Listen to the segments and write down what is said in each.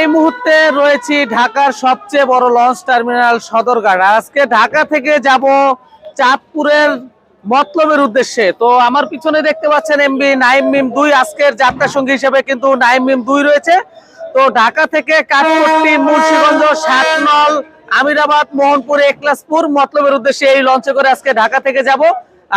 এই মুহূর্তে রয়েছি ঢাকার সবচেয়ে বড় লঞ্চ টার্মিনাল সদরঘাট। আজকে ঢাকা থেকে যাব চাঁদপুরের মতলবের উদ্দেশ্যে। তো আমার পিছনে দেখতে পাচ্ছেন এমবি নাইম মিম দুই, আজকের যাত্রা সঙ্গী হিসেবে কিন্তু নাইম মিম দুই রয়েছে। তো ঢাকা থেকে কাঠপট্টি, মুন্সিগঞ্জ, সাতনল, আমিরাবাদ, মোহনপুর, একলাসপুর মতলবের উদ্দেশ্যে এই লঞ্চে করে আজকে ঢাকা থেকে যাব।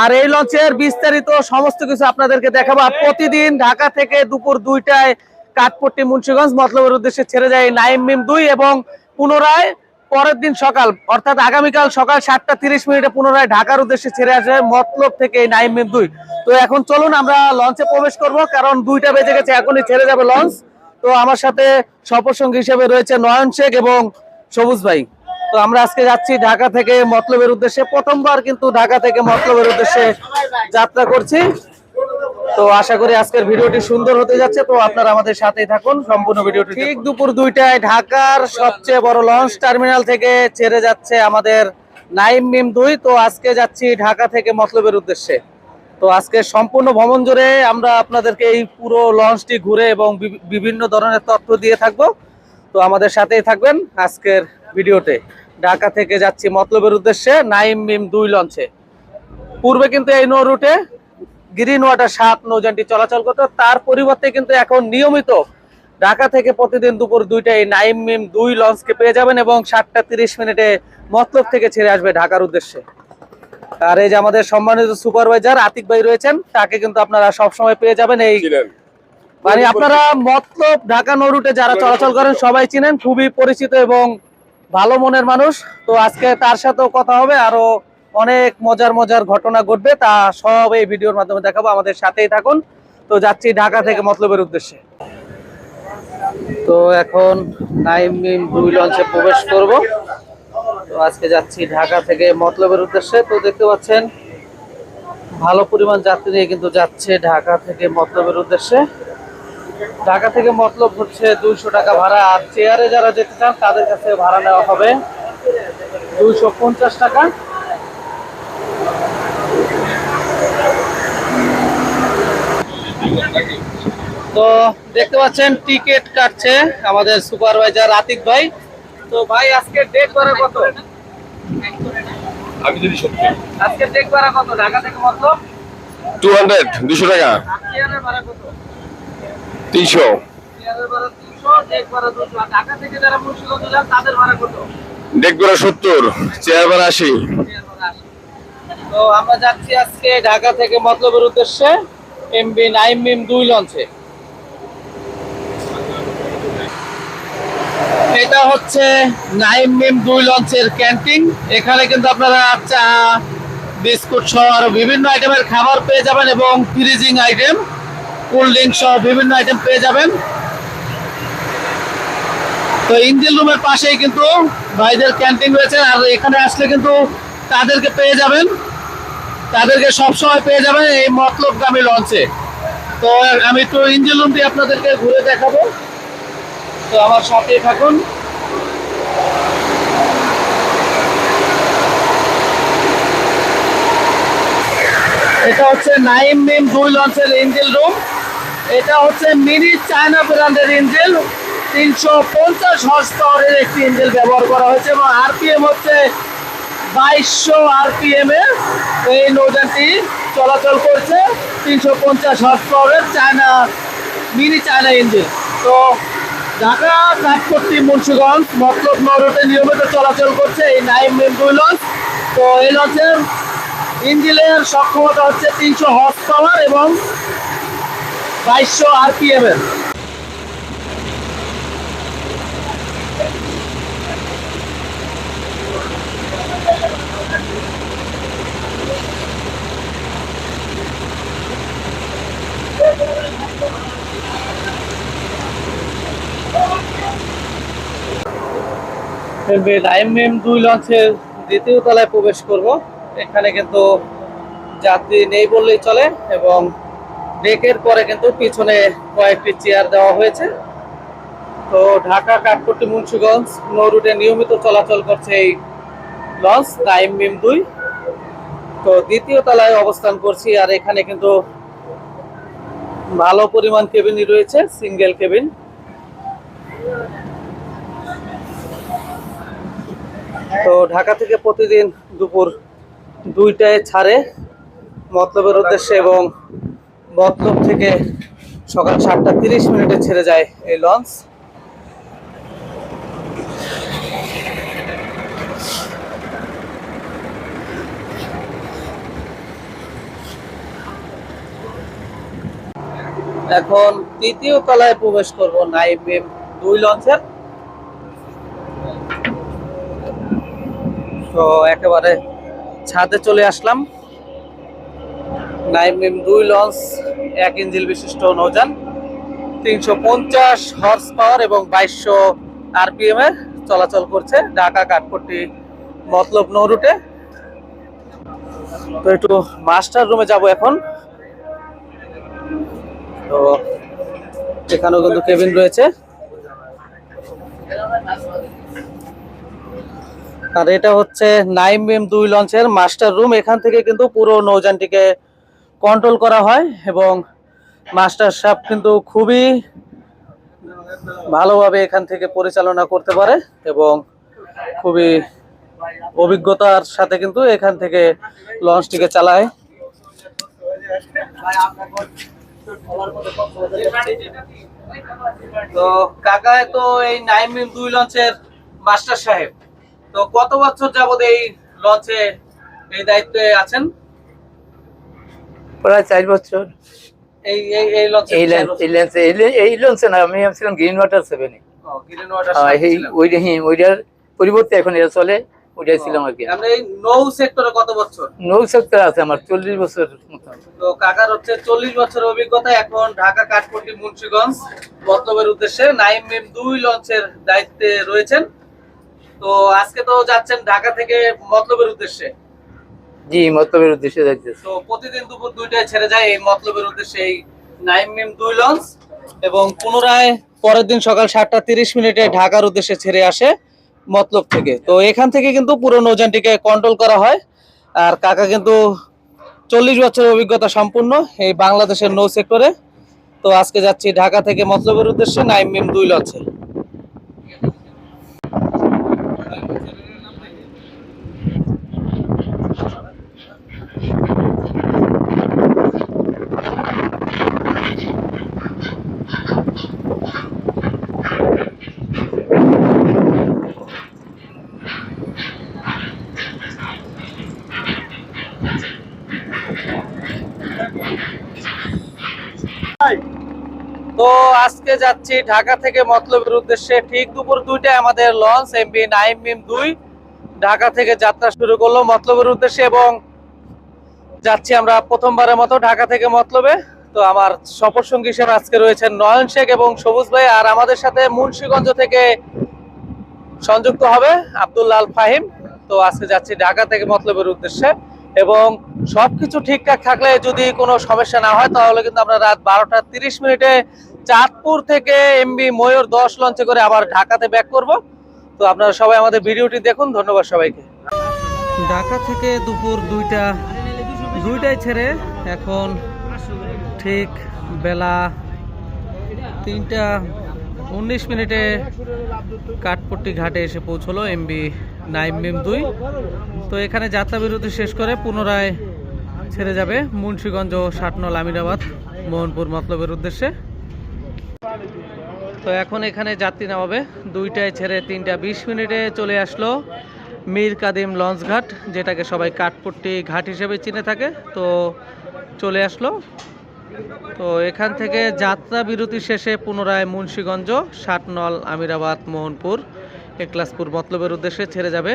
আর এই লঞ্চের বিস্তারিত সমস্ত কিছু আপনাদেরকে দেখাবো। প্রতিদিন ঢাকা থেকে দুপুর দুইটায় কাঠপট্টি মুন্সিগঞ্জ মতলবের উদ্দেশ্যে ছেড়ে যায় নাইম মিম দুই এবং পুনরায় পরের দিন সকাল, অর্থাৎ আগামীকাল সকাল সাতটা তিরিশ মিনিটে পুনরায় ঢাকার উদ্দেশ্যে ছেড়ে আসে মতলব থেকে নাইম মিম দুই। তো এখন চলুন আমরা লঞ্চে প্রবেশ করব, কারণ দুইটা বেজে গেছে, এখনই ছেড়ে যাবে লঞ্চ। তো আমার সাথে সফরসঙ্গী হিসেবে রয়েছে নয়ন শেখ এবং সবুজ ভাই। তো আমরা আজকে যাচ্ছি ঢাকা থেকে মতলবের উদ্দেশ্যে, প্রথমবার কিন্তু ঢাকা থেকে মতলবের উদ্দেশ্যে যাত্রা করছি। তো আশা করি আজকের ভিডিওটি সুন্দর হতে যাচ্ছে। তো আপনারা আমাদের সাথেই থাকুন। সম্পূর্ণ ভিডিওটি ঠিক দুপুর দুইটায় ঢাকার সবচেয়ে বড় লঞ্চ টার্মিনাল থেকে ছেড়ে যাচ্ছে আমাদের নাইম মিম দুই। তো আজকে যাচ্ছি ঢাকা থেকে মতলবের উদ্দেশ্যে। তো আজকে সম্পূর্ণ ভ্রমণ জুড়ে আমরা আপনাদেরকে এই পুরো লঞ্চটি ঘুরে এবং বিভিন্ন ধরনের তথ্য দিয়ে থাকব। তো আমাদের সাথেই থাকবেন আজকের ভিডিওতে। ঢাকা থেকে যাচ্ছি মতলবের উদ্দেশ্যে নাইম মিম দুই লঞ্চে পূর্বে কিন্তু এই নৌ রুটে গ্রিন ওয়াটার সাত নৌযানটি চলাচল করতো। তার পরিবর্তে কিন্তু এখন নিয়মিত ঢাকা থেকে প্রতিদিন দুপুর দুইটায় নাইম মিম দুই লঞ্চকে পেয়ে যাবেন এবং সাতটা তিরিশ মিনিটে মতলব থেকে ছেড়ে আসবে ঢাকার উদ্দেশ্যে। আর এই যে আমাদের সম্মানিত সুপারভাইজার আতিক ভাই রয়েছেন তাকে কিন্তু আপনারা সবসময় পেয়ে যাবেন এই মানে আপনারা মতলব ঢাকা নৌরুটে যারা চলাচল করেন সবাই চিনেন খুবই পরিচিত এবং ভালো মনের মানুষ। তো আজকে তার সাথেও কথা হবে আরও অনেক মজার মজার ঘটনা ঘটবে, তা সব এই ভিডিওর মাধ্যমে দেখাবো, আমাদের সাথেই থাকুন। তো যাচ্ছি ঢাকা থেকে মতলবের উদ্দেশ্যে। তো এখন নাইম দুই লঞ্চে প্রবেশ করব। তো আজকে যাচ্ছি ঢাকা থেকে মতলবের উদ্দেশ্যে। তো দেখতে পাচ্ছেন, ভালো পরিমাণ যাত্রী নিয়ে কিন্তু যাচ্ছে ঢাকা থেকে মতলবের উদ্দেশ্যে। ঢাকা থেকে মতলব হচ্ছে দুইশো টাকা ভাড়া। আর চেয়ারে যারা যেতে চান, তাদের কাছে ভাড়া নেওয়া হবে দুইশো পঞ্চাশ টাকা। তো দেখতে পাচ্ছেন টিকিট কাটছে আমাদের সুপারভাইজার আতিক ভাই। তো ভাই আজকে ডেট ভাড়া কত? আমি যদি সত্যি। আজকে ডেট ভাড়া কত? ঢাকা থেকে টু হান্ড্রেড দুশো টাকা। আর চেয়ারের ভাড়া কত? তিনশো। চেয়ারের ভাড়া তিনশো ডেট ভাড়া দুশো। আর ঢাকা থেকে যারা মুন্সিগঞ্জ যান তাদের ভাড়া কত? ডেক করে সত্তর চেয়ার ভাড়া আশি। তো আমরা যাচ্ছি আজকে ঢাকা থেকে মতলবের উদ্দেশ্যে এমবি নাইম মিম দুই লঞ্চে। এটা হচ্ছে নাইম মিম দুই লঞ্চের ক্যান্টিন। এখানে কিন্তু আপনারা চা, বিস্কুট সহ আরও বিভিন্ন আইটেমের খাবার পেয়ে যাবেন এবং ফ্রিজিং আইটেম, কোল্ড ড্রিঙ্ক সহ বিভিন্ন আইটেম পেয়ে যাবেন। তো ইঞ্জিন রুমের পাশেই কিন্তু ভাইদের ক্যান্টিন রয়েছে, আর এখানে আসলে কিন্তু তাদেরকে পেয়ে যাবেন। তাদেরকে সবসময় পেয়ে যাবেন এই মতলব মতলবগামী লঞ্চে। তো আমি তো ইঞ্জিন রুমটি আপনাদেরকে ঘুরে দেখাবো। তো আমার সাথেই থাকুন। এটা হচ্ছে নাইম মিম দুই লঞ্চের ইঞ্জিন রুম। এটা হচ্ছে মিনি চায়না ব্র্যান্ডের ইঞ্জিন তিনশো পঞ্চাশ হর্স পাওয়ারের একটি ইঞ্জিন ব্যবহার করা হয়েছে এবং আরপিএম হচ্ছে বাইশশো আরপিএম এ এই নৌযানটি চলাচল করছে। তিনশো পঞ্চাশ হর্স পাওয়ারের চায়না, মিনি চায়না ইঞ্জিন তো ঢাকা কাঠপট্টি মুন্সিগঞ্জ, মতলব নরুটে নিয়মিত চলাচল করছে এই নাইম মিম দুই লঞ্চ। তো এই লঞ্চের ইঞ্জিনের সক্ষমতা হচ্ছে তিনশো হর্স পাওয়ার এবং বাইশশো আরপিএম এর। আইএমএম দুই লঞ্চের দ্বিতীয় তলায় প্রবেশ করব। এখানে কিন্তু যাত্রী নেই বললেই চলে এবং ডেকের পরে কিন্তু পিছনে কয়েকটি চেয়ার দেওয়া হয়েছে। তো ঢাকা, কাঠপট্টি, মুন্সিগঞ্জ নৌ রুটে নিয়মিত চলাচল করছে এই লঞ্চ টাইম দুই। তো দ্বিতীয় তলায় অবস্থান করছি আর এখানে কিন্তু ভালো পরিমাণ কেবিনই রয়েছে, সিঙ্গেল কেবিন। তো ঢাকা থেকে প্রতিদিন দুপুর দুইটায় ছাড়ে মতলবের উদ্দেশ্যে এবং মতলব থেকে সকাল সাতটা তিরিশ মিনিটে ছেড়ে যায় এই লঞ্চ। এখন তৃতীয় তলায় প্রবেশ করব নাইম দুই লঞ্চের। তো একেবারে ছাদে চলে আসলাম। নাইম বিম দুই লঞ্চ, এক ইঞ্জিল বিশিষ্ট নৌযান, তিনশো পঞ্চাশ হর্স পাওয়ার এবং বাইশশো আরপিএম এর চলাচল করছে ঢাকা কাঠপট্টি মতলব নৌ রুটে। তো একটু মাস্টার রুমে যাব এখন। তো এখানেও কিন্তু কেবিন রয়েছে। আর এটা হচ্ছে নাইম বিম দুই লঞ্চের মাস্টার রুম। এখান থেকে কিন্তু পুরো নৌযানটিকে কন্ট্রোল করা হয় এবং মাস্টার সাহেব কিন্তু খুবই ভালোভাবে এখান থেকে পরিচালনা করতে পারে এবং খুবই অভিজ্ঞতার সাথে কিন্তু এখান থেকে লঞ্চটিকে চালায়। তো কাকা তো এই নাইম দুই লঞ্চের মাস্টার সাহেব। তো কত বছর যাবত এই লঞ্চে এই দায়িত্বে আছেন? প্রায় চার বছর। এই এই এই লঞ্চে এই লেন্স এই লেন্সে এই লে- এই লেন্সে না আমি ছিলাম গ্রিন ওয়াটার সেভেনে গ্রিন ওয়াটার এই ওইটা হ্যাঁ ওইটার পরিবর্তে এখন এটা চলে ওইটাই ছিলাম আর কি। আপনি এই নৌ সেক্টরে কত বছর? নৌ সেক্টর আছে আমার চল্লিশ বছর মতো। তো কাকার হচ্ছে চল্লিশ বছরের অভিজ্ঞতা এখন ঢাকা কাঠপট্টি মুন্সিগঞ্জ মতলবের উদ্দেশ্যে নাইম মিম দুই লঞ্চের দায়িত্বে রয়েছেন। তো আজকে তো যাচ্ছেন ঢাকা থেকে মতলবের উদ্দেশ্যে। জি মতলবের উদ্দেশ্যে যাইতেছে। তো প্রতিদিন দুপুর দুইটায় ছেড়ে যায় এই মতলবের উদ্দেশ্যে এই নাইম মিম দুই লঞ্চ এবং পুনরায় পরের দিন সকাল সাতটা তিরিশ মিনিটে ঢাকার উদ্দেশ্যে ছেড়ে আসে মতলব থেকে। তো এখান থেকে কিন্তু পুরো নৌযানটিকে কন্ট্রোল করা হয়। আর কাকা কিন্তু চল্লিশ বছরের অভিজ্ঞতা সম্পূর্ণ এই বাংলাদেশের নৌ সেক্টরে তো আজকে যাচ্ছি ঢাকা থেকে মতলবের উদ্দেশ্যে নাইম মিম দুই লঞ্চে তো আজকে যাচ্ছি ঢাকা থেকে মতলবের উদ্দেশ্যে ঠিক দুপুর দুইটায় আমাদের লঞ্চ এমবি নাইম মিম দুই। ঢাকা থেকে যাত্রা শুরু করল মতলবের উদ্দেশ্যে এবং যাচ্ছি আমরা প্রথমবারের মতো ঢাকা থেকে মতলবে। তো আমার সফর সঙ্গী হিসেবে আজকে রয়েছেন নয়ন শেখ এবং সবুজ ভাই, আর আমাদের সাথে মুন্সিগঞ্জ থেকে সংযুক্ত হবে আব্দুল্লাহ আল ফাহিম। তো আজকে যাচ্ছি ঢাকা থেকে মতলবের উদ্দেশ্যে এবং সবকিছু ঠিকঠাক থাকলে যদি কোনো সমস্যা না হয়, তাহলে কিন্তু আমরা রাত বারোটা তিরিশ মিনিটে চাঁদপুর থেকে এমবি ময়ূর দশ লঞ্চে করে আবার ঢাকাতে ব্যাক করব। তো আপনারা সবাই আমাদের ভিডিওটি দেখুন, ধন্যবাদ সবাইকে। ঢাকা থেকে দুপুর দুইটা, দুইটায় ছেড়ে এখন ঠিক বেলা তিনটা উনিশ মিনিটে কাঠপট্টি ঘাটে এসে পৌঁছলো এমবি নাইম দুই। তো এখানে যাত্রা বিরতি শেষ করে পুনরায় ছেড়ে যাবে মুন্সীগঞ্জ ও ষাটনল আমিরাবাদ, মোহনপুর মতলবের উদ্দেশ্যে। তো এখন এখানে যাত্রী নামাবে দুইটায় ছেড়ে তিনটা বিশ মিনিটে চলে আসলো মীর কাদিম লঞ্চ ঘাট, যেটাকে সবাই কাঠপট্টি ঘাট হিসেবে চিনে থাকে। তো চলে আসলো। তো এখান থেকে যাত্রা বিরতি শেষে পুনরায় মুন্সীগঞ্জ ষাটনল আমিরাবাদ, মোহনপুর একলাসপুর মতলবের উদ্দেশ্যে ছেড়ে যাবে।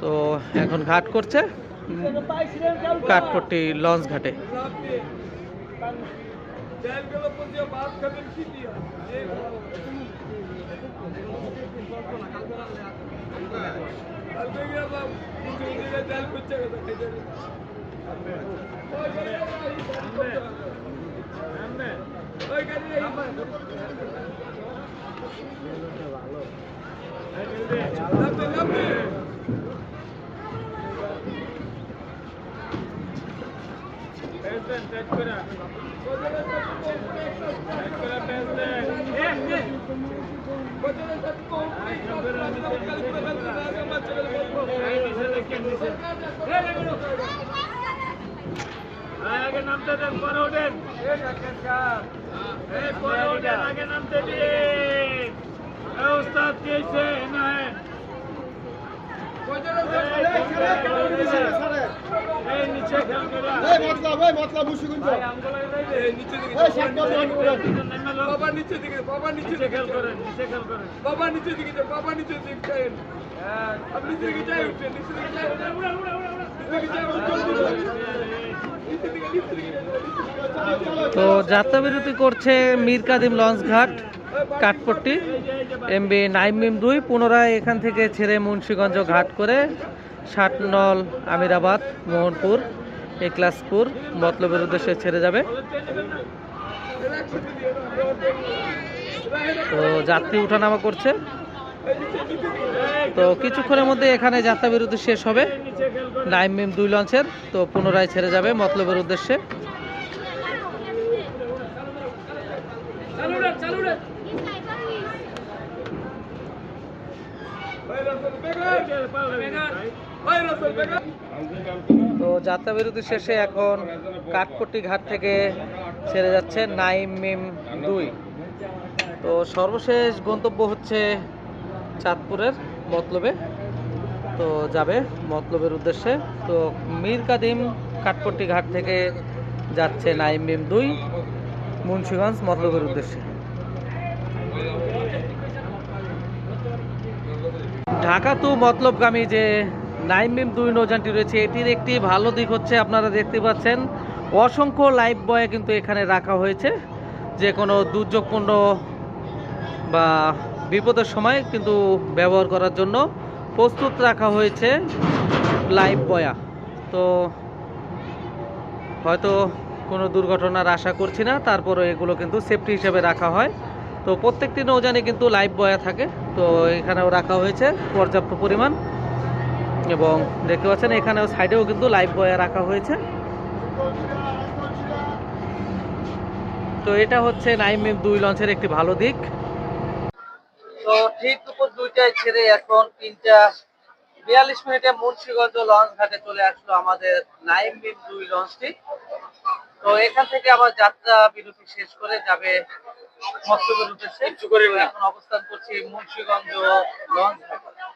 তো এখন ঘাট করছে কাঠপট্টি লঞ্চ ঘাটে। Belgrad poziya बात खत्म की दिया Thank you. আগে নামতে দেন পরে ওঠেন পরে ওঠেন আগে নামতে দিন ওস্তাদ দিয়েছে না এই নিচে ভাই আঙ্গুল এই নিচে দিকে বাবা নিচে দিকে বাবা নিচে খেল নিচে খেল করেন। বাবা নিচে দিকে বাবা নিচে দিকে যান আপনি নিচে দিকে উঠছেন নিচে দিকে তো যাত্রা বিরতি করছে মীর কাদিম লঞ্চ ঘাট কাঠপট্টি। এমবি নাইম মিম দুই পুনরায় এখান থেকে ছেড়ে মুন্সীগঞ্জ ঘাট করে ষাটনল আমিরাবাদ, মোহনপুর একলাসপুর মতলবের উদ্দেশ্যে ছেড়ে যাবে। তো যাত্রী উঠানামা করছে। তো কিছুক্ষণের মধ্যে এখানে যাত্রা বিরতি শেষ হবে। নাইম মিম দুই লঞ্চের, তো পুনরায় ছেড়ে যাবে মতলবের উদ্দেশ্যে। তো যাত্রা বিরতি শেষে এখন কাঠপট্টি ঘাট থেকে ছেড়ে যাচ্ছে নাইম মিম দুই। তো সর্বশেষ গন্তব্য হচ্ছে চাঁদপুরের মতলবে। তো যাবে মতলবের উদ্দেশ্যে। তো মীর কাদিম কাঠপট্টি ঘাট থেকে যাচ্ছে নাইম মিম দুই মুন্সিগঞ্জ মতলবের উদ্দেশ্যে। ঢাকা তো মতলবগামী যে নাইম মিম দুই নৌযানটি রয়েছে। এটির একটি ভালো দিক হচ্ছে আপনারা দেখতে পাচ্ছেন, অসংখ্য লাইফ বয় কিন্তু এখানে রাখা হয়েছে। যে কোনো দুর্যোগপূর্ণ বা বিপদের সময় কিন্তু ব্যবহার করার জন্য প্রস্তুত রাখা হয়েছে লাইফ বয়া। তো হয়তো কোনো দুর্ঘটনার আশা করছি না, তারপরে এগুলো কিন্তু সেফটি হিসেবে রাখা হয়। তো প্রত্যেকটি নৌযানে কিন্তু লাইফ বয়া থাকে। তো এখানেও রাখা হয়েছে পর্যাপ্ত পরিমাণ। এবং দেখতে পাচ্ছেন এখানেও সাইডেও কিন্তু লাইফ বয়া রাখা হয়েছে। তো এটা হচ্ছে নাইম দুই লঞ্চের একটি ভালো দিক। তো ঠিক দুপুর দুইটায় ছেড়ে এখন তিনটা বিয়াল্লিশ মিনিটে মুন্সিগঞ্জ লঞ্চ ঘাটে চলে আসলো আমাদের নাইম মিম দুই লঞ্চটি। তো এখান থেকে আবার যাত্রা বিরতি শেষ করে যাবে মৎস্যগর উদ্দেশ্যে। এখন অবস্থান করছি মুন্সিগঞ্জ লঞ্চ ঘাটে।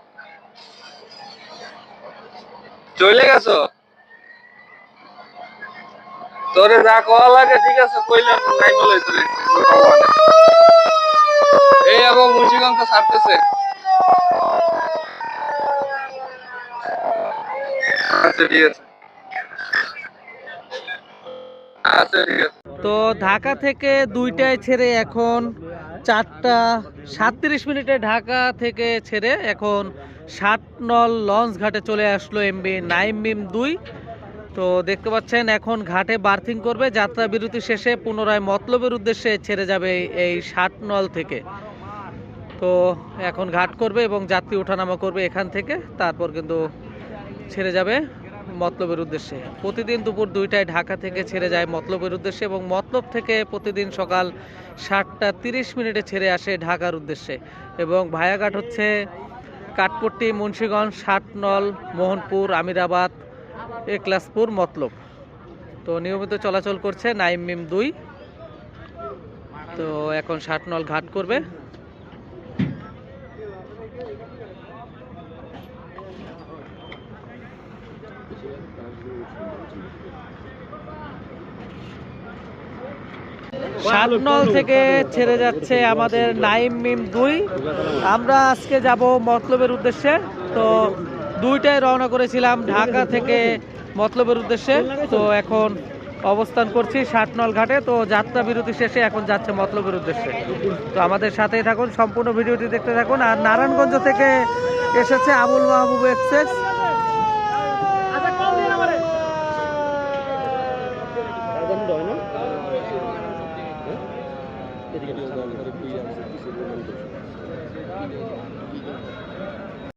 চলে গেছো? তোরে যা কওয়া লাগে, ঠিক আছে কইলাম নাই বলে তোরে এই এবং মুন্সিগঞ্জ তো ছাড়তেছে। আচ্ছা আচ্ছা তো ঢাকা থেকে দুইটায় ছেড়ে এখন চারটা সাতত্রিশ মিনিটে ঢাকা থেকে ছেড়ে এখন ষাট নল লঞ্চ ঘাটে চলে আসলো এমবি নাইম মিম দুই। তো দেখতে পাচ্ছেন, এখন ঘাটে বার্থিং করবে। যাত্রা বিরতি শেষে পুনরায় মতলবের উদ্দেশ্যে ছেড়ে যাবে এই ষাট নল থেকে। তো এখন ঘাট করবে এবং যাত্রী ওঠানামা করবে এখান থেকে। তারপর কিন্তু ছেড়ে যাবে মতলবের উদ্দেশ্যে। প্রতিদিন দুপুর দুইটায় ঢাকা থেকে ছেড়ে যায় মতলবের উদ্দেশ্যে এবং মতলব থেকে প্রতিদিন সকাল সাতটা তিরিশ মিনিটে ছেড়ে আসে ঢাকার উদ্দেশ্যে। এবং ভায়াঘাট হচ্ছে কাঠপট্টি, মুন্সীগঞ্জ সাতনল মোহনপুর, আমিরাবাদ, একলাসপুর, মতলব। তো নিয়মিত চলাচল করছে নাইম মিম দুই। তো এখন সাতনল ঘাট করবে। সাতনল থেকে ছেড়ে যাচ্ছে আমাদের নাইম মিম দুই। আমরা আজকে যাব মতলবের উদ্দেশ্যে। তো দুইটাই রওনা করেছিলাম ঢাকা থেকে মতলবের উদ্দেশ্যে। তো এখন অবস্থান করছি ষাটনল ঘাটে। তো যাত্রা বিরতি শেষে এখন যাচ্ছে মতলবের উদ্দেশ্যে। তো আমাদের সাথেই থাকুন, সম্পূর্ণ ভিডিওটি দেখতে থাকুন। আর নারায়ণগঞ্জ থেকে এসেছে আবুল মাহবুব এক্সপ্রেস।